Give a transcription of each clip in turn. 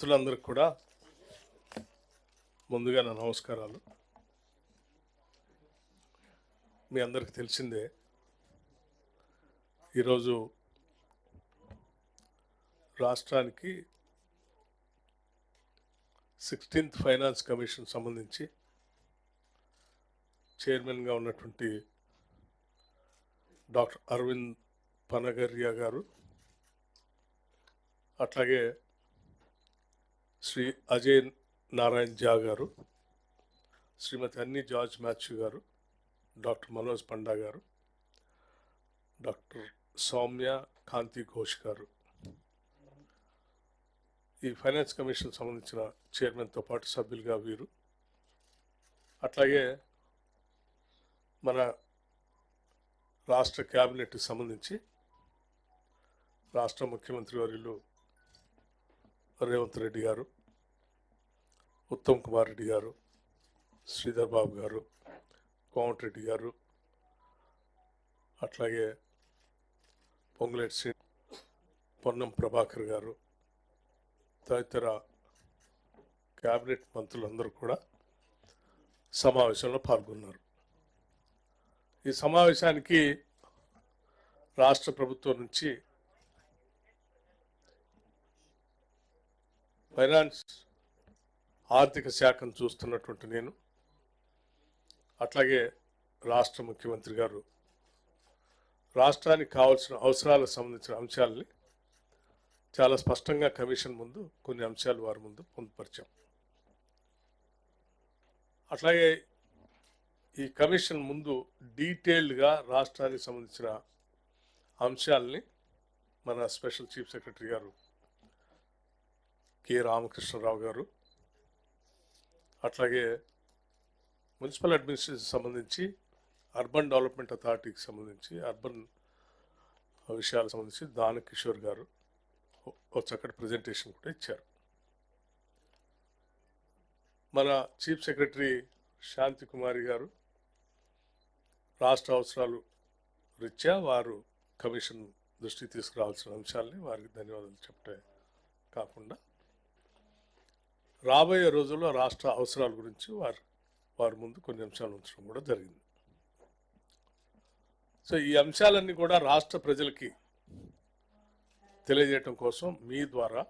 మిత్రులందరికీ కూడా ముందుగా నా నమస్కారాలు. మీ అందరికీ తెలిసిందే ఈరోజు రాష్ట్రానికి సిక్స్టీన్త్ ఫైనాన్స్ కమిషన్ సంబంధించి చైర్మన్గా ఉన్నటువంటి డాక్టర్ అరవింద్ పనగరియా గారు అట్లాగే శ్రీ అజయ్ నారాయణ్ జా గారు శ్రీమతి అన్ని జార్జ్ మ్యాథ్యూ గారు డాక్టర్ మనోజ్ పండా గారు డాక్టర్ సౌమ్య కాంతి ఘోష్ గారు. ఈ ఫైనాన్స్ కమిషన్ సంబంధించిన చైర్మన్తో పాటు సభ్యులుగా వీరు. అట్లాగే మన రాష్ట్ర క్యాబినెట్కి సంబంధించి రాష్ట్ర ముఖ్యమంత్రి వర్యులు రేవంత్ రెడ్డి గారు ఉత్తమ్ కుమార్ రెడ్డి గారు శ్రీధర్ బాబు గారు కోమటిరెడ్డి గారు అట్లాగే పొంగులేటి శ్రీ పొన్నం ప్రభాకర్ గారు తదితర క్యాబినెట్ మంత్రులందరూ కూడా సమావేశంలో పాల్గొన్నారు. ఈ సమావేశానికి రాష్ట్ర ప్రభుత్వం నుంచి ఫైనాన్స్ ఆర్థిక శాఖను చూస్తున్నటువంటి నేను అట్లాగే రాష్ట్ర ముఖ్యమంత్రి గారు రాష్ట్రానికి కావాల్సిన అవసరాలకు సంబంధించిన అంశాలని చాలా స్పష్టంగా కమిషన్ ముందు కొన్ని అంశాలు వారి ముందు పొందుపరిచాం. అట్లాగే ఈ కమిషన్ ముందు డీటెయిల్డ్గా రాష్ట్రానికి సంబంధించిన అంశాలని మన స్పెషల్ చీఫ్ సెక్రటరీ గారు కె. రామకృష్ణరావు గారు. అట్లాగే మున్సిపల్ అడ్మినిస్ట్రేషన్ సంబంధించి అర్బన్ డెవలప్మెంట్ అథారిటీకి సంబంధించి అర్బన్ విషయాలకు సంబంధించి దాన కిషోర్ గారు ఒక చక్కటి ప్రజెంటేషన్ కూడా ఇచ్చారు. మన చీఫ్ సెక్రటరీ శాంతి కుమారి గారు రాష్ట్ర అవసరాలు రీత్యా వారు కమిషన్ దృష్టికి తీసుకురావాల్సిన అంశాలని వారికి ధన్యవాదాలు చెప్పే కాకుండా రాబోయే రోజుల్లో రాష్ట్ర అవసరాల గురించి వారు వారి ముందు కొన్ని అంశాలు ఉంచడం కూడా జరిగింది. సో ఈ అంశాలన్నీ కూడా రాష్ట్ర ప్రజలకి తెలియజేయటం కోసం మీ ద్వారా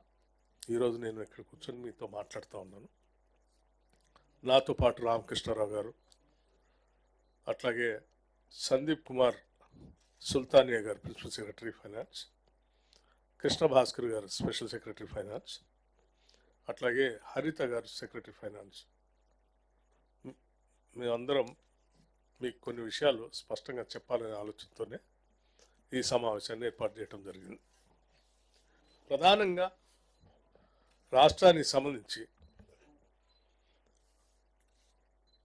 ఈరోజు నేను ఇక్కడ కూర్చొని మీతో మాట్లాడుతూ ఉన్నాను. నాతో పాటు రామకృష్ణారావు గారు అట్లాగే సందీప్ కుమార్ సుల్తానియా గారు principal secretary finance Krishna Bhaskar గారు స్పెషల్ సెక్రటరీ ఫైనాన్స్ అట్లాగే హరిత గారు సెక్రటరీ ఫైనాన్స్. మేమందరం మీకు కొన్ని విషయాలు స్పష్టంగా చెప్పాలనే ఆలోచనతోనే ఈ సమావేశాన్ని ఏర్పాటు చేయడం జరిగింది. ప్రధానంగా రాష్ట్రానికి సంబంధించి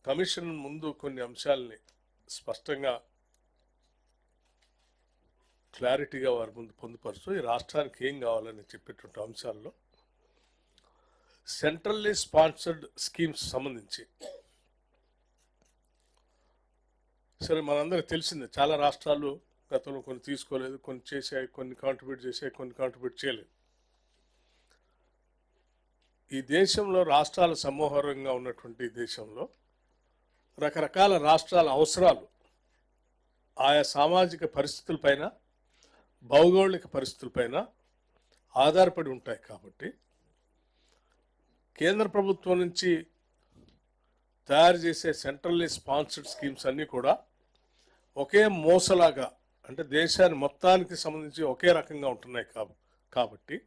కమిషన్ ముందు కొన్ని అంశాలని స్పష్టంగా క్లారిటీగా వారి ముందు పొందుపరుస్తూ ఈ రాష్ట్రానికి ఏం కావాలని చెప్పేటువంటి అంశాల్లో సెంట్రల్లీ స్పాన్సర్డ్ స్కీమ్స్ సంబంధించి. సరే మనందరికి తెలిసిందే చాలా రాష్ట్రాలు గతంలో కొన్ని తీసుకోలేదు కొన్ని చేశాయి కొన్ని కాంట్రిబ్యూట్ చేశాయి కొన్ని కాంట్రిబ్యూట్ చేయలేదు. ఈ దేశంలో రాష్ట్రాల సమూహరంగా ఉన్నటువంటి దేశంలో రకరకాల రాష్ట్రాల అవసరాలు ఆయా సామాజిక పరిస్థితులపైన భౌగోళిక పరిస్థితులపైన ఆధారపడి ఉంటాయి కాబట్టి కేంద్ర ప్రభుత్వం నుంచి తయారు చేసే సెంట్రల్లీ స్పాన్సర్డ్ స్కీమ్స్ అన్నీ కూడా ఒకే మోసలాగా అంటే దేశాన్ని మొత్తానికి సంబంధించి ఒకే రకంగా ఉంటున్నాయి కాబట్టి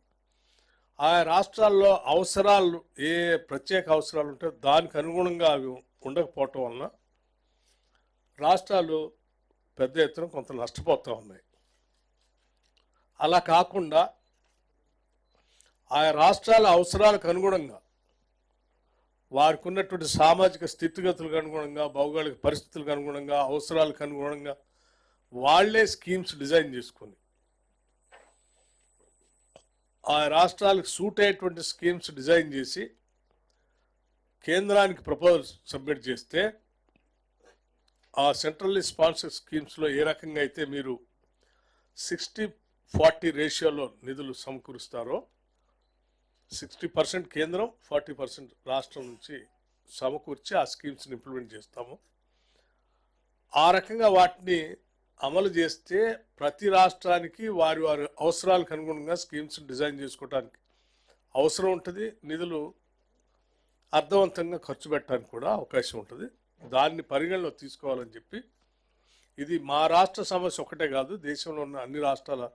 ఆయా రాష్ట్రాల్లో అవసరాలు ఏ ప్రత్యేక అవసరాలు ఉంటే దానికి అనుగుణంగా అవి ఉండకపోవటం వలన రాష్ట్రాలు పెద్ద ఎత్తున కొంత నష్టపోతూ ఉన్నాయి. అలా కాకుండా ఆయా రాష్ట్రాల అవసరాలకు అనుగుణంగా వారికి ఉన్నటువంటి సామాజిక స్థితిగతులకు అనుగుణంగా భౌగోళిక పరిస్థితులకు అనుగుణంగా అవసరాలకు అనుగుణంగా వాళ్ళే స్కీమ్స్ డిజైన్ చేసుకొని ఆ రాష్ట్రాలకు సూట్ అయ్యేటువంటి స్కీమ్స్ డిజైన్ చేసి కేంద్రానికి ప్రపోజల్ సబ్మిట్ చేస్తే ఆ సెంట్రల్లీ స్పాన్సర్ స్కీమ్స్లో ఏ రకంగా అయితే మీరు సిక్స్టీ ఫార్టీ రేషియోలో నిధులు సమకూరుస్తారో సిక్స్టీ పర్సెంట్ కేంద్రం ఫార్టీ పర్సెంట్ రాష్ట్రం నుంచి సమకూర్చి ఆ స్కీమ్స్ని ఇంప్లిమెంట్ చేస్తాము. ఆ రకంగా వాటిని అమలు చేస్తే ప్రతి రాష్ట్రానికి వారి వారి అవసరాలకు అనుగుణంగా స్కీమ్స్ డిజైన్ చేసుకోవడానికి అవసరం ఉంటుంది. నిధులు అర్థవంతంగా ఖర్చు పెట్టడానికి కూడా అవకాశం ఉంటుంది. దాన్ని పరిగణలో తీసుకోవాలని చెప్పి ఇది మా రాష్ట్ర సమస్య ఒకటే కాదు దేశంలో ఉన్న అన్ని రాష్ట్రాల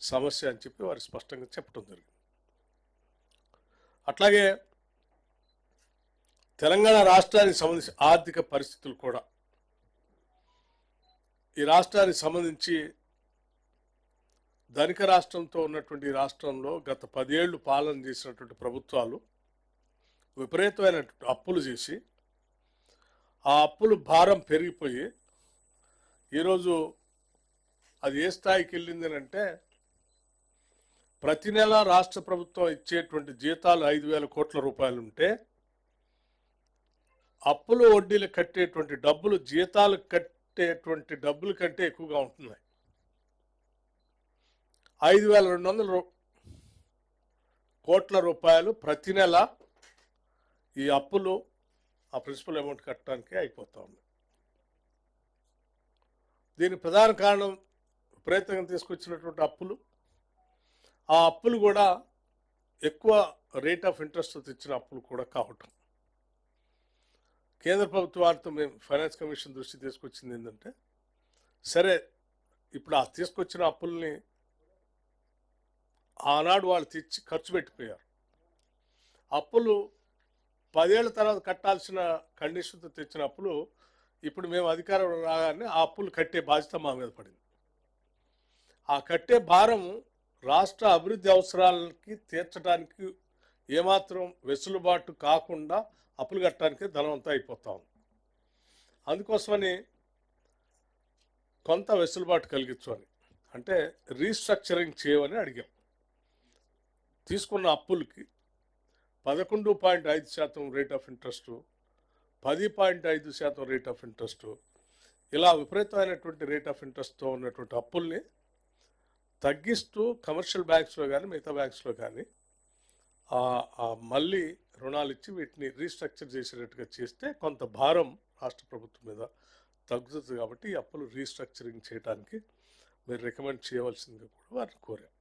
సమస్య అని చెప్పి వారు స్పష్టంగా చెప్పడం జరిగింది. అట్లాగే తెలంగాణ రాష్ట్రానికి సంబంధించి ఆర్థిక పరిస్థితులు కూడా. ఈ రాష్ట్రానికి సంబంధించి ధనిక రాష్ట్రంతో ఉన్నటువంటి రాష్ట్రంలో గత పదేళ్ళు పాలన చేసినటువంటి ప్రభుత్వాలు విపరీతమైనటువంటి అప్పులు చేసి ఆ అప్పులు భారం పెరిగిపోయి ఈరోజు అది ఏ స్థాయికి వెళ్ళింది అని అంటే ప్రతి నెల రాష్ట్ర ప్రభుత్వం ఇచ్చేటువంటి జీతాలు ఐదు వేల కోట్ల రూపాయలు ఉంటే అప్పులు వడ్డీలు కట్టేటువంటి డబ్బులు జీతాలు కట్టేటువంటి డబ్బుల కంటే ఎక్కువగా ఉంటున్నాయి. ఐదు వేల రెండు వందల రూ- కోట్ల రూపాయలు ప్రతి నెల ఈ అప్పులు ఆ ప్రిన్సిపల్ అమౌంట్ కట్టడానికి అయిపోతా ఉంది. దీని ప్రధాన కారణం ప్రయత్నం తీసుకొచ్చినటువంటి అప్పులు ఆ అప్పులు కూడా ఎక్కువ రేట్ ఆఫ్ ఇంట్రెస్ట్ తెచ్చిన అప్పులు కూడా కావటం. కేంద్ర ప్రభుత్వ వారితో మేము ఫైనాన్స్ కమిషన్ దృష్టి తీసుకొచ్చింది ఏంటంటే సరే ఇప్పుడు ఆ తీసుకొచ్చిన అప్పుల్ని ఆనాడు వాళ్ళు తెచ్చి ఖర్చు పెట్టిపోయారు. అప్పులు పదేళ్ళ తర్వాత కట్టాల్సిన కండిషన్తో తెచ్చిన అప్పులు ఇప్పుడు మేము అధికారంలో రాగానే ఆ అప్పులు కట్టే బాధ్యత మా మీద పడింది. ఆ కట్టే భారం రాష్ట్ర అభివృద్ధి అవసరాలకి తీర్చడానికి ఏమాత్రం వెసులుబాటు కాకుండా అప్పులు కట్టడానికి ధనవంతం అయిపోతా. ఉంది అందుకోసమని కొంత వెసులుబాటు కలిగించు అని అంటే రీస్ట్రక్చరింగ్ చేయమని అడిగాం. తీసుకున్న అప్పులకి పదకొండు పాయింట్ ఐదు శాతం రేట్ ఆఫ్ ఇంట్రెస్ట్ పది పాయింట్ ఐదు శాతం రేట్ ఆఫ్ ఇంట్రెస్ట్ ఇలా విపరీతమైనటువంటి రేట్ ఆఫ్ ఇంట్రెస్ట్తో ఉన్నటువంటి అప్పుల్ని తగ్గిస్తూ కమర్షియల్ బ్యాంక్స్లో కానీ మిగతా బ్యాంక్స్లో కానీ మళ్ళీ రుణాలు ఇచ్చి వీటిని రీస్ట్రక్చర్ చేసేటట్టుగా చేస్తే కొంత భారం రాష్ట్ర ప్రభుత్వం మీద తగ్గుతుంది కాబట్టి ఈ అప్పులు రీస్ట్రక్చరింగ్ చేయడానికి మీరు రికమెండ్ చేయవలసిందిగా కూడా వారిని కోరాం.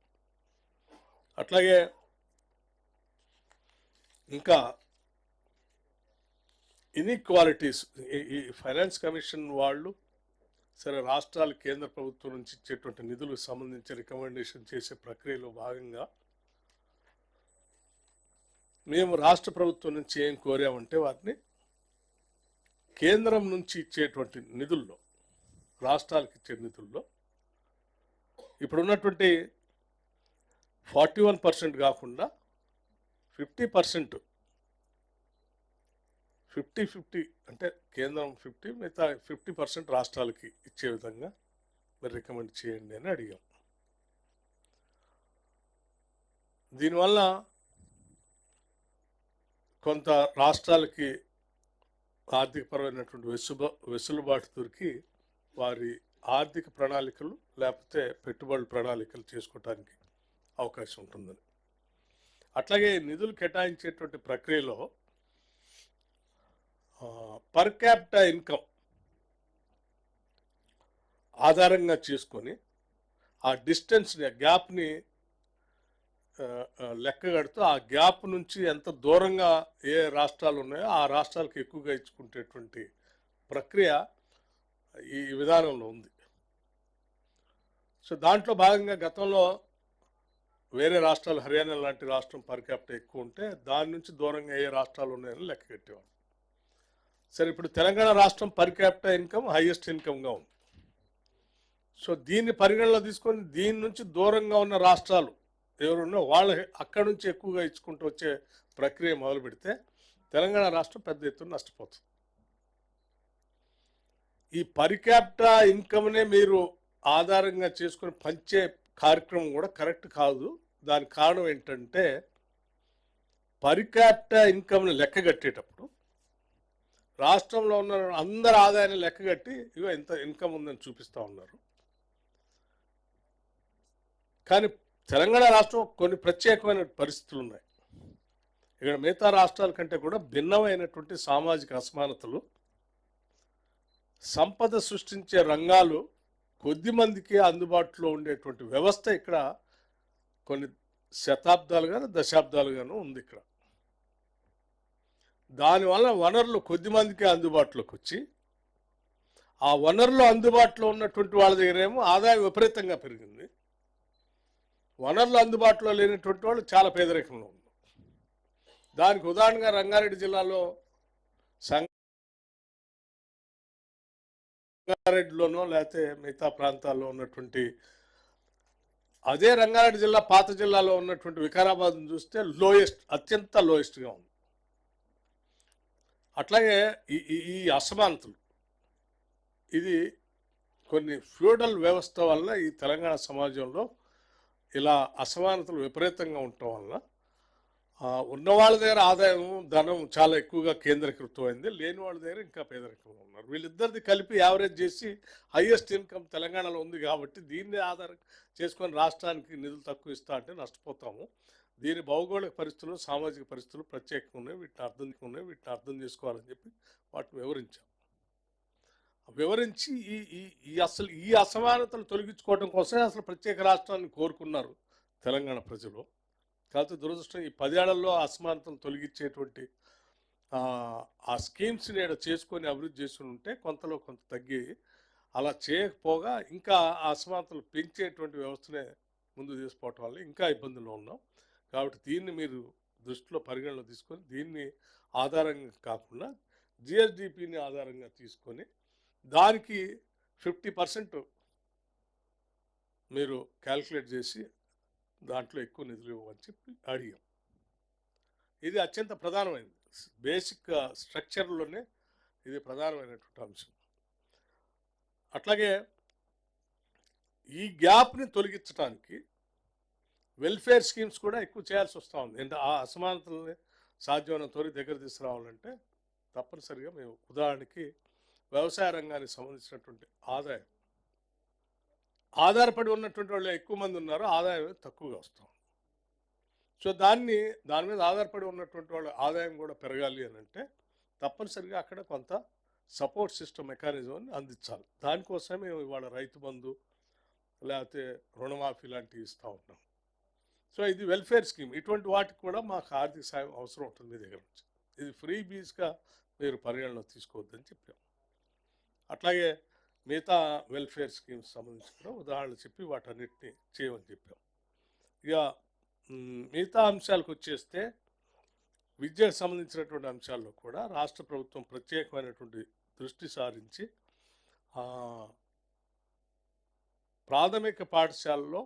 అట్లాగే ఇంకా ఇన్ఈక్వాలిటీస్ ఈ ఫైనాన్స్ కమిషన్ వాళ్ళు సరే రాష్ట్రాలు కేంద్ర ప్రభుత్వం నుంచి ఇచ్చేటువంటి నిధులకు సంబంధించి రికమెండేషన్ చేసే ప్రక్రియలో భాగంగా మేము రాష్ట్ర ప్రభుత్వం నుంచి ఏం కోరామంటే వాటిని కేంద్రం నుంచి ఇచ్చేటువంటి నిధుల్లో రాష్ట్రాలకు ఇచ్చే నిధుల్లో ఇప్పుడు ఉన్నటువంటి ఫార్టీ వన్ పర్సెంట్ కాకుండా ఫిఫ్టీ పర్సెంట్ ఫిఫ్టీ ఫిఫ్టీ అంటే కేంద్రం ఫిఫ్టీ మిగతా ఫిఫ్టీ పర్సెంట్ రాష్ట్రాలకి ఇచ్చే విధంగా మీరు రికమెండ్ చేయండి అని అడిగాం. దీనివల్ల కొంత రాష్ట్రాలకి ఆర్థికపరమైనటువంటి వెసుబా వెసులుబాటు దొరికి వారి ఆర్థిక ప్రణాళికలు లేకపోతే పెట్టుబడుల ప్రణాళికలు చేసుకోవడానికి అవకాశం ఉంటుందని. అట్లాగే నిధులు కేటాయించేటువంటి ప్రక్రియలో పర్ క్యాపిటా ఇన్కమ్ ఆధారంగా చేసుకొని ఆ డిస్టెన్స్ని ఆ గ్యాప్ని లెక్క కడుతూ ఆ గ్యాప్ నుంచి ఎంత దూరంగా ఏ రాష్ట్రాలు ఉన్నాయో ఆ రాష్ట్రాలకు ఎక్కువగా ఇచ్చుకునేటువంటి ప్రక్రియ ఈ విధానంలో ఉంది. సో దాంట్లో భాగంగా గతంలో వేరే రాష్ట్రాలు హర్యానా లాంటి రాష్ట్రం పర్ క్యాపిటల్ ఎక్కువ ఉంటే దాని నుంచి దూరంగా ఏ రాష్ట్రాలు ఉన్నాయని లెక్క కట్టేవాడు సరే ఇప్పుడు తెలంగాణ రాష్ట్రం పర్ క్యాపిటా ఇన్కమ్ హైయెస్ట్ ఇన్కమ్గా ఉంది. సో దీన్ని పరిగణలో తీసుకొని దీని నుంచి దూరంగా ఉన్న రాష్ట్రాలు ఎవరున్నా వాళ్ళు అక్కడి నుంచి ఎక్కువగా ఇచ్చుకుంటూ వచ్చే ప్రక్రియ మొదలు పెడితే తెలంగాణ రాష్ట్రం పెద్ద ఎత్తున నష్టపోతుంది. ఈ పర్ ఇన్కమ్నే మీరు ఆధారంగా చేసుకుని పంచే కార్యక్రమం కూడా కరెక్ట్ కాదు. దానికి కారణం ఏంటంటే పర్ ఇన్కమ్ని లెక్కగట్టేటప్పుడు రాష్ట్రంలో ఉన్న అందరి ఆదాయాన్ని లెక్కగట్టి ఇగో ఇంత ఇన్కమ్ ఉందని చూపిస్తూ ఉన్నారు. కానీ తెలంగాణ రాష్ట్రం కొన్ని ప్రత్యేకమైన పరిస్థితులు ఉన్నాయి. ఇక్కడ మిగతా రాష్ట్రాల కంటే కూడా భిన్నమైనటువంటి సామాజిక అసమానతలు సంపద సృష్టించే రంగాలు కొద్ది మందికి అందుబాటులో ఉండేటువంటి వ్యవస్థ ఇక్కడ కొన్ని శతాబ్దాలుగాను దశాబ్దాలుగాను ఉంది ఇక్కడ. దానివల్ల వనరులు కొద్ది మందికి అందుబాటులోకి వచ్చి ఆ వనరులు అందుబాటులో ఉన్నటువంటి వాళ్ళ దగ్గరేమో ఆదాయం విపరీతంగా పెరిగింది. వనరులు అందుబాటులో లేనటువంటి వాళ్ళు చాలా పేదరికంలో ఉన్నారు. దానికి ఉదాహరణగా రంగారెడ్డి జిల్లాలో సంగారెడ్డిలోనో లేకపోతే మిగతా ప్రాంతాల్లో ఉన్నటువంటి అదే రంగారెడ్డి జిల్లా పాత జిల్లాలో ఉన్నటువంటి వికారాబాద్ చూస్తే లోయెస్ట్ అత్యంత లోయెస్ట్గా ఉంది. అట్లాగే ఈ ఈ- అసమానతలు. ఇది కొన్ని ఫ్యూడల్ వ్యవస్థ వల్ల ఈ తెలంగాణ సమాజంలో ఇలా అసమానతలు విపరీతంగా ఉండటం వల్ల ఉన్న వాళ్ళ దగ్గర ఆదాయం ధనం చాలా ఎక్కువగా కేంద్రీకృతమైంది. లేని వాళ్ళ దగ్గర ఇంకా పేదరికంగా ఉన్నారు. వీళ్ళిద్దరిది కలిపి యావరేజ్ చేసి హైయెస్ట్ ఇన్కమ్ తెలంగాణలో ఉంది కాబట్టి దీన్ని ఆధారం చేసుకొని రాష్ట్రానికి నిధులు తక్కువ ఇస్తా అంటే నష్టపోతాము. దీని భౌగోళిక పరిస్థితులు సామాజిక పరిస్థితులు ప్రత్యేకంగా ఉన్నాయి. వీటిని అర్థం ఉన్నాయి వీటిని అర్థం చేసుకోవాలని చెప్పి వాటిని వివరించాం. వివరించి ఈ ఈ ఈ అసలు ఈ అసమానతలు తొలగించుకోవడం కోసమే అసలు ప్రత్యేక రాష్ట్రాన్ని కోరుకున్నారు తెలంగాణ ప్రజలు. కాకపోతే దురదృష్టం ఈ పదేళ్ళలో అసమానతలు తొలగించేటువంటి ఆ, ఆ స్కీమ్స్ నేను చేసుకొని అభివృద్ధి చేసుకుని ఉంటే కొంతలో కొంత తగ్గి అలా చేయకపోగా ఇంకా ఆ అసమానతలు పెంచేటువంటి వ్యవస్థనే ముందు తీసుకోవటం వల్ల ఇంకా ఇబ్బందుల్లో ఉన్నాం. కాబట్టి దీన్ని మీరు దృష్టిలో పరిగణలో తీసుకొని దీన్ని ఆధారంగా కాకుండా జిఎస్డిపిని ఆధారంగా తీసుకొని దానికి ఫిఫ్టీ పర్సెంట్ మీరు క్యాల్కులేట్ చేసి దాంట్లో ఎక్కువ నిధులు ఇవ్వమని చెప్పి అడిగాం. ఇది అత్యంత ప్రధానమైనది. బేసిక్ స్ట్రక్చర్లోనే ఇది ప్రధానమైనటువంటి అంశం. అట్లాగే ఈ గ్యాప్ని తొలగించడానికి వెల్ఫేర్ స్కీమ్స్ కూడా ఎక్కువ చేయాల్సి వస్తూ ఉంది. అంటే ఆ అసమానతల్ని సాధ్యమైన తోరి దగ్గర తీసుకురావాలంటే తప్పనిసరిగా మేము ఉదాహరణకి వ్యవసాయ రంగానికి సంబంధించినటువంటి ఆదాయం. ఆధారపడి ఉన్నటువంటి వాళ్ళు ఎక్కువ మంది ఉన్నారు ఆదాయం తక్కువగా వస్తుంది సో దాన్ని దాని మీద ఆధారపడి ఉన్నటువంటి వాళ్ళ ఆదాయం కూడా పెరగాలి అని అంటే తప్పనిసరిగా అక్కడ కొంత సపోర్ట్ సిస్టమ్ మెకానిజం అందించాలి. దానికోసమే మేము ఇవాళ రైతు బంధు లేకపోతే రుణమాఫీ లాంటివి ఇస్తూ ఉన్నాం. సో ఇది వెల్ఫేర్ స్కీమ్. ఇటువంటి వాటికి కూడా మాకు ఆర్థిక సాయం అవసరం ఉంటుంది మీ దగ్గర నుంచి. ఇది ఫ్రీ బీజ్గా మీరు పరిగణలో తీసుకోవద్దని చెప్పాం. అట్లాగే మిగతా వెల్ఫేర్ స్కీమ్స్ సంబంధించి కూడా ఉదాహరణలు చెప్పి వాటన్నిటిని చేయమని చెప్పాం. ఇక మిగతా అంశాలకు వచ్చేస్తే విద్యకు సంబంధించినటువంటి అంశాల్లో కూడా రాష్ట్ర ప్రభుత్వం ప్రత్యేకమైనటువంటి దృష్టి సారించి ప్రాథమిక పాఠశాలలో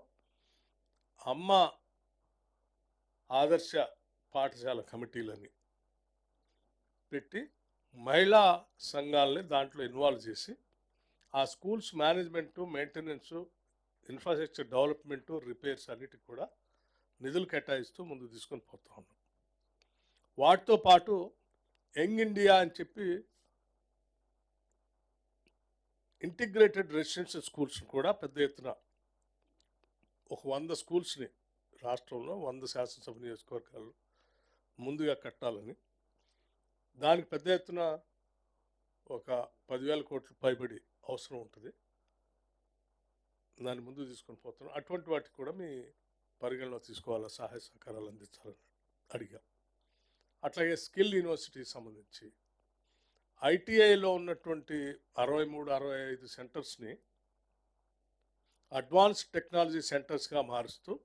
అమ్మ ఆదర్శ పాఠశాల కమిటీలని పెట్టి మహిళా సంఘాలని దాంట్లో ఇన్వాల్వ్ చేసి ఆ schools management maintenance infrastructure development repairs అన్నిటికి కూడా నిధులు కేటాయిస్తూ ముందు తీసుకొని పోతూ ఉన్నాం. వాటితో పాటు యంగ్ ఇండియా అని చెప్పి ఇంటిగ్రేటెడ్ రెసిడెన్షియల్ స్కూల్స్ కూడా పెద్ద ఎత్తున ఒక వంద స్కూల్స్ని రాష్ట్రంలో వంద శాసనసభ నియోజకవర్గాలు ముందుగా కట్టాలని. దానికి పెద్ద ఎత్తున ఒక పదివేల కోట్లు పైబడి అవసరం ఉంటుంది. దాన్ని ముందు తీసుకొని పోతున్నాం. అటువంటి వాటికి కూడా మీ పరిగణలో తీసుకోవాలా? సహాయ సహకారాలు అందించాలని అడిగాం. అట్లాగే స్కిల్ యూనివర్సిటీకి సంబంధించి ఐటీఐలో ఉన్నటువంటి అరవై మూడు అరవై ఐదు సెంటర్స్ని అడ్వాన్స్ టెక్నాలజీ సెంటర్స్గా మారుస్తూ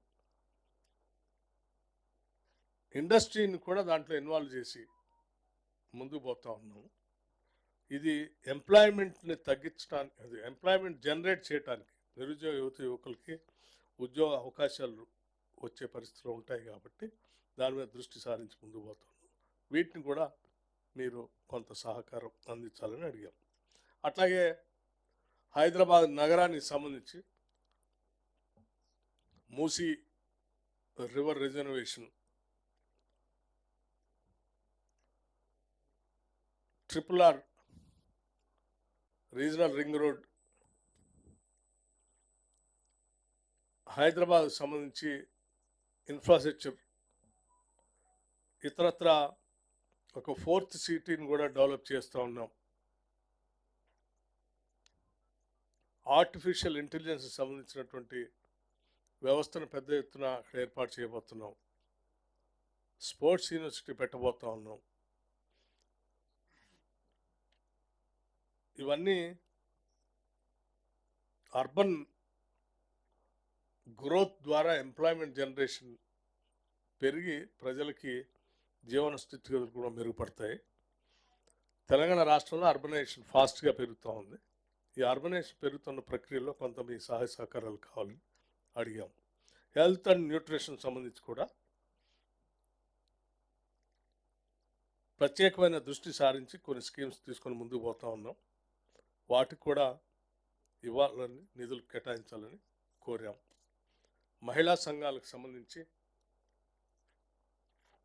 ఇండస్ట్రీని కూడా దాంట్లో ఇన్వాల్వ్ చేసి ముందుకు పోతా ఉన్నాము. ఇది ఎంప్లాయ్మెంట్ని తగ్గించడానికి అది ఎంప్లాయ్మెంట్ జనరేట్ చేయడానికి నిరుద్యోగ యువత యువకులకి ఉద్యోగ అవకాశాలు వచ్చే పరిస్థితులు ఉంటాయి కాబట్టి దాని మీద దృష్టి సారించి ముందుకు పోతున్నాం వీటిని కూడా మీరు కొంత సహకారం అందించాలని అడిగాం. అట్లాగే హైదరాబాద్ నగరానికి సంబంధించి Musi river reservation triple R regional ring road Hyderabad సంబంధించి ఇన్ఫ్రాస్ట్రక్చర్ ఇతరత్ర ఒక ఫోర్త్ సిటీని కూడా డెవలప్ చేస్తూ ఉన్నాం. ఆర్టిఫిషియల్ ఇంటెలిజెన్స్ సంబంధించినటువంటి వ్యవస్థను పెద్ద ఎత్తున అక్కడ ఏర్పాటు చేయబోతున్నాం. స్పోర్ట్స్ యూనివర్సిటీ పెట్టబోతా ఉన్నాం. ఇవన్నీ అర్బన్ గ్రోత్ ద్వారా ఎంప్లాయ్మెంట్ జనరేషన్ పెరిగి ప్రజలకి జీవన స్థితిగతులు కూడా మెరుగుపడతాయి. తెలంగాణ రాష్ట్రంలో అర్బనైజేషన్ ఫాస్ట్గా పెరుగుతూ ఉంది. ఈ అర్బనైజేషన్ పెరుగుతున్న ప్రక్రియలో కొంత మీ సహాయ సహకారాలు కావాలని అడిగాం. హెల్త్ అండ్ న్యూట్రిషన్ సంబంధించి కూడా ప్రత్యేకమైన దృష్టి సారించి కొన్ని స్కీమ్స్ తీసుకొని ముందుకు పోతా ఉన్నాం. వాటికి కూడా ఇవ్వాలని నిధులు కేటాయించాలని కోరాం. మహిళా సంఘాలకు సంబంధించి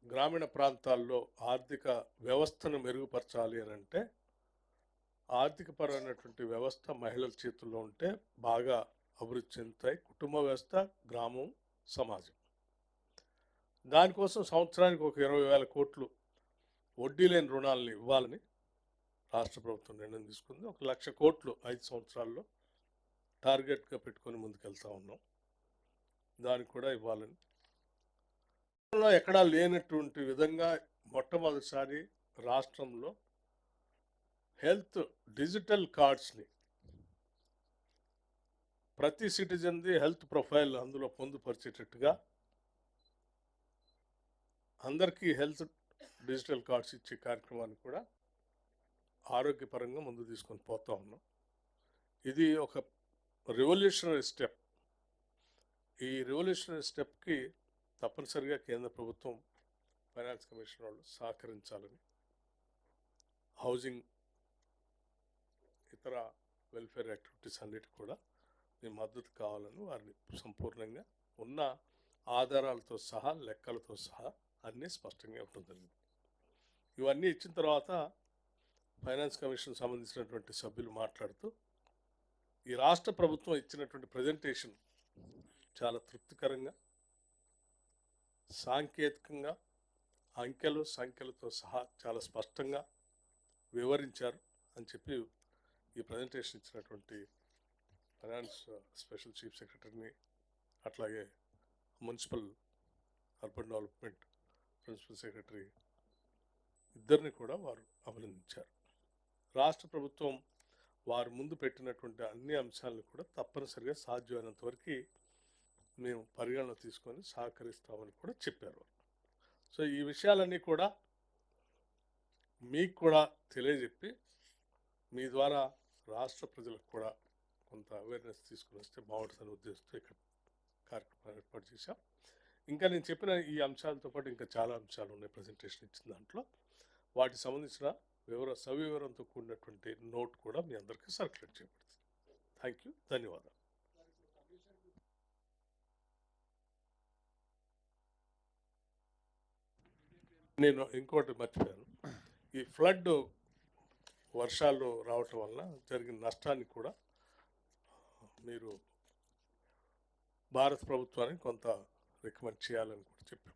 గ్రామీణ ప్రాంతాల్లో ఆర్థిక వ్యవస్థను మెరుగుపరచాలి అని అంటే ఆర్థికపరమైనటువంటి వ్యవస్థ మహిళల చేతుల్లో ఉంటే బాగా అభివృద్ధి చెందుతాయి. కుటుంబ వ్యవస్థ గ్రామం సమాజం. దానికోసం సంవత్సరానికి ఒక ఇరవై వేల కోట్లు వడ్డీ లేని రుణాలను ఇవ్వాలని రాష్ట్ర ప్రభుత్వం నిర్ణయం తీసుకుంది. ఒక లక్ష కోట్లు ఐదు సంవత్సరాల్లో టార్గెట్గా పెట్టుకొని ముందుకెళ్తా ఉన్నాం. దానికి కూడా ఇవ్వాలని. ఎక్కడా లేనటువంటి విధంగా మొట్టమొదటిసారి రాష్ట్రంలో హెల్త్ డిజిటల్ కార్డ్స్ని ప్రతి సిటిజన్ది హెల్త్ ప్రొఫైల్ అందులో పొందుపరిచేటట్టుగా అందరికీ హెల్త్ డిజిటల్ కార్డ్స్ ఇచ్చే కార్యక్రమాన్ని కూడా ఆరోగ్యపరంగా ముందు తీసుకొని పోతా ఉన్నాం. ఇది ఒక రెవల్యూషనరీ స్టెప్ ఈ రెవల్యూషనరీ స్టెప్కి తప్పనిసరిగా కేంద్ర ప్రభుత్వం ఫైనాన్స్ కమిషన్ వాళ్ళు సహకరించాలని హౌసింగ్ ఇతర వెల్ఫేర్ యాక్టివిటీస్ అన్నిటి కూడా మీ మద్దతు కావాలని వారిని సంపూర్ణంగా ఉన్న ఆధారాలతో సహా లెక్కలతో సహా అన్నీ స్పష్టంగా ఇవ్వడం జరిగింది. ఇవన్నీ ఇచ్చిన తర్వాత ఫైనాన్స్ కమిషన్ సంబంధించినటువంటి సభ్యులు మాట్లాడుతూ ఈ రాష్ట్ర ప్రభుత్వం ఇచ్చినటువంటి ప్రజెంటేషన్ చాలా తృప్తికరంగా సాంకేతికంగా అంకెలు సంఖ్యలతో సహా చాలా స్పష్టంగా వివరించారు అని చెప్పి ఈ ప్రజెంటేషన్ ఇచ్చినటువంటి ఫైనాన్స్ స్పెషల్ చీఫ్ సెక్రటరీని అట్లాగే municipal urban development principal secretary ఇద్దరిని కూడా వారు అభినందించారు. రాష్ట్ర ప్రభుత్వం వారు ముందు పెట్టినటువంటి అన్ని అంశాలను కూడా తప్పనిసరిగా సాధ్యమైనంత వరకు మేము పరిగణన తీసుకొని సహకరిస్తామని కూడా చెప్పారు. సో ఈ విషయాలన్నీ కూడా మీకు కూడా తెలియజెప్పి మీ ద్వారా రాష్ట్ర ప్రజలకు కూడా కొంత అవేర్నెస్ తీసుకుని వస్తే బాగుంటుందని ఉద్దేశంతో ఇక్కడ కార్యక్రమాన్ని ఏర్పాటు చేశాం. ఇంకా నేను చెప్పిన ఈ అంశాలతో పాటు ఇంకా చాలా అంశాలు ఉన్నాయి ప్రజెంటేషన్ ఇచ్చిన దాంట్లో. వాటికి సంబంధించిన వివర సవివరంతో కూడినటువంటి నోట్ కూడా మీ అందరికీ సర్క్యులేట్ చేయబడుతుంది. థ్యాంక్ యూ ధన్యవాదాలు. నేను ఇంకోటి మర్చిపోయాను. ఈ ఫ్లడ్ వర్షాలు రావటం వల్ల జరిగిన నష్టాన్ని కూడా మీరు భారత ప్రభుత్వానికి కొంత రికమెండ్ చేయాలని కూడా చెప్పాం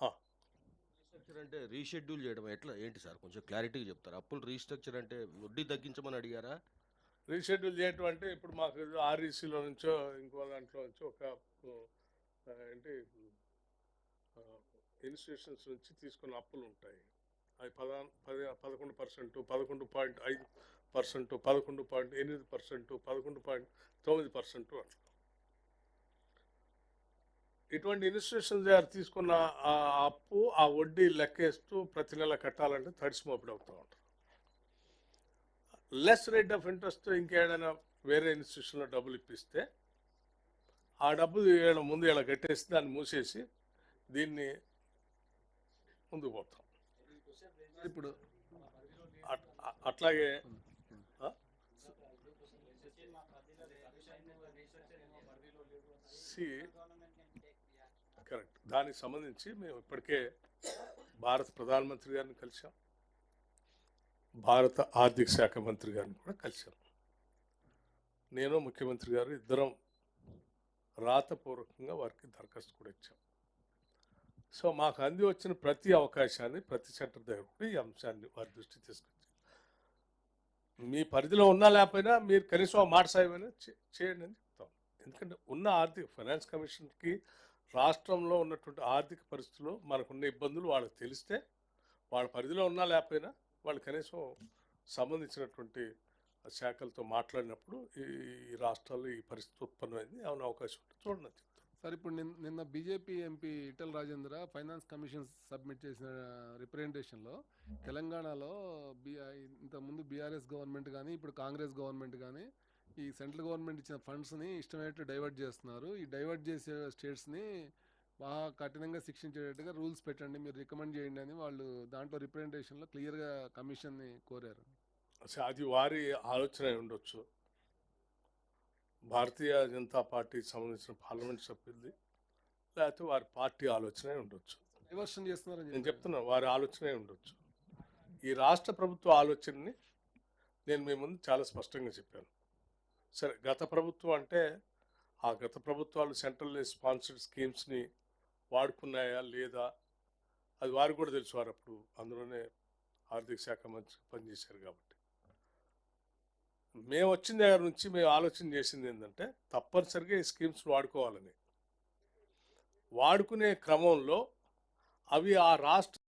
ఆ, రీస్ట్రక్చర్ అంటే రీషెడ్యూల్ చేయడం ఎట్లా? ఏంటి సార్? కొంచెం క్లారిటీగా చెప్తారు? అప్పులు రీస్ట్రక్చర్ అంటే వడ్డీ తగ్గించమని అడిగారా? రీషెడ్యూల్ చేయటం అంటే ఇప్పుడు మాకు ఆర్ఈసీలో నుంచో ఇంకో దాంట్లో నుంచో ఒక ఏంటి ఇన్స్టిట్యూషన్స్ నుంచి తీసుకున్న అప్పులు ఉంటాయి. అవి పదా పది పదకొండు పర్సెంట్ పదకొండు పాయింట్ ఐదు పర్సెంట్ పదకొండు పాయింట్ ఎనిమిది పర్సెంట్ పదకొండు పాయింట్ తొమ్మిది పర్సెంట్ అట్లా ఇటువంటి ఇన్స్టిట్యూషన్ దగ్గర తీసుకున్న ఆ అప్పు ఆ వడ్డీ లెక్కేస్తూ ప్రతి నెల కట్టాలంటే తడిసిమోపిడి అవుతూ ఉంటారు లెస్ రేట్ ఆఫ్ ఇంట్రెస్ట్ ఇంకేదైనా వేరే ఇన్స్టిట్యూషన్లో డబ్బులు ఇప్పిస్తే ఆ డబ్బు వీళ్ళ ముందు ఇలా కట్టేసి దాన్ని మూసేసి దీన్ని ముందుకు పోతాం. ఇప్పుడు అట్- అట్లాగే సి కరెక్ట్. దానికి సంబంధించి మేము ఇప్పటికే భారత ప్రధానమంత్రి గారిని కలిసాం భారత ఆర్థిక శాఖ మంత్రి గారిని కూడా కలిసాం నేను ముఖ్యమంత్రి గారు ఇద్దరం రాతపూర్వకంగా వారికి దరఖాస్తు కూడా ఇచ్చాం. సో మాకు అంది వచ్చిన ప్రతి అవకాశాన్ని ప్రతి సెంటర్ దగ్గర కూడా ఈ అంశాన్ని వారి దృష్టి తీసుకొచ్చి. మీ పరిధిలో ఉన్నా లేకపోయినా మీరు కనీసం మాట సాయమైనా చే- చేయండి అని చెప్తాం. ఎందుకంటే ఉన్న ఆర్థిక ఫైనాన్స్ కమిషన్కి రాష్ట్రంలో ఉన్నటువంటి ఆర్థిక పరిస్థితుల్లో మనకున్న ఇబ్బందులు వాళ్ళకి తెలిస్తే వాళ్ళ పరిధిలో ఉన్నా లేకపోయినా వాళ్ళు కనీసం సంబంధించినటువంటి శాఖలతో మాట్లాడినప్పుడు ఈ రాష్ట్రాల్లో ఈ పరిస్థితి ఉత్పన్నమైంది ఏమైనా అవకాశం ఉంటే చూడండి చెప్తాను. సార్ ఇప్పుడు నిన్న నిన్న BJP MP Etela Rajender finance commission submit చేసిన రిప్రజెంటేషన్లో తెలంగాణలో బి ఇంతకుముందు బీఆర్ఎస్ గవర్నమెంట్ కానీ ఇప్పుడు కాంగ్రెస్ గవర్నమెంట్ కానీ ఈ సెంట్రల్ గవర్నమెంట్ ఇచ్చిన ఫండ్స్ని ఇష్టమైనట్టు డైవర్ట్ చేస్తున్నారు. ఈ డైవర్ట్ చేసే స్టేట్స్ని బాగా కఠినంగా శిక్షించేటట్టుగా రూల్స్ పెట్టండి మీరు రికమెండ్ చేయండి అని వాళ్ళు దాంట్లో రిప్రజెంటేషన్లో క్లియర్గా కమిషన్ని కోరారు. అది వారి ఆలోచన ఉండొచ్చు. భారతీయ జనతా పార్టీకి సంబంధించిన పార్లమెంట్ సభ్యులది లేకపోతే వారి పార్టీ ఆలోచన ఉండొచ్చు. డైవర్షన్ చేస్తున్నారని నేను. చెప్తున్నా వారి ఆలోచన ఉండొచ్చు. ఈ రాష్ట్ర ప్రభుత్వ ఆలోచనని నేను మీ ముందు చాలా స్పష్టంగా చెప్పాను. సరే గత ప్రభుత్వం అంటే ఆ గత ప్రభుత్వాలు సెంట్రల్ స్పాన్సర్డ్ స్కీమ్స్ని వాడుకున్నాయా లేదా? అది వారు కూడా తెలుసు వారు అప్పుడు అందులోనే ఆర్థిక శాఖ మంత్రి పనిచేశారు కాబట్టి. మేము వచ్చిన దగ్గర నుంచి మేము ఆలోచన చేసింది ఏంటంటే తప్పనిసరిగా ఈ స్కీమ్స్ వాడుకోవాలని. వాడుకునే క్రమంలో అవి ఆ రాష్ట్ర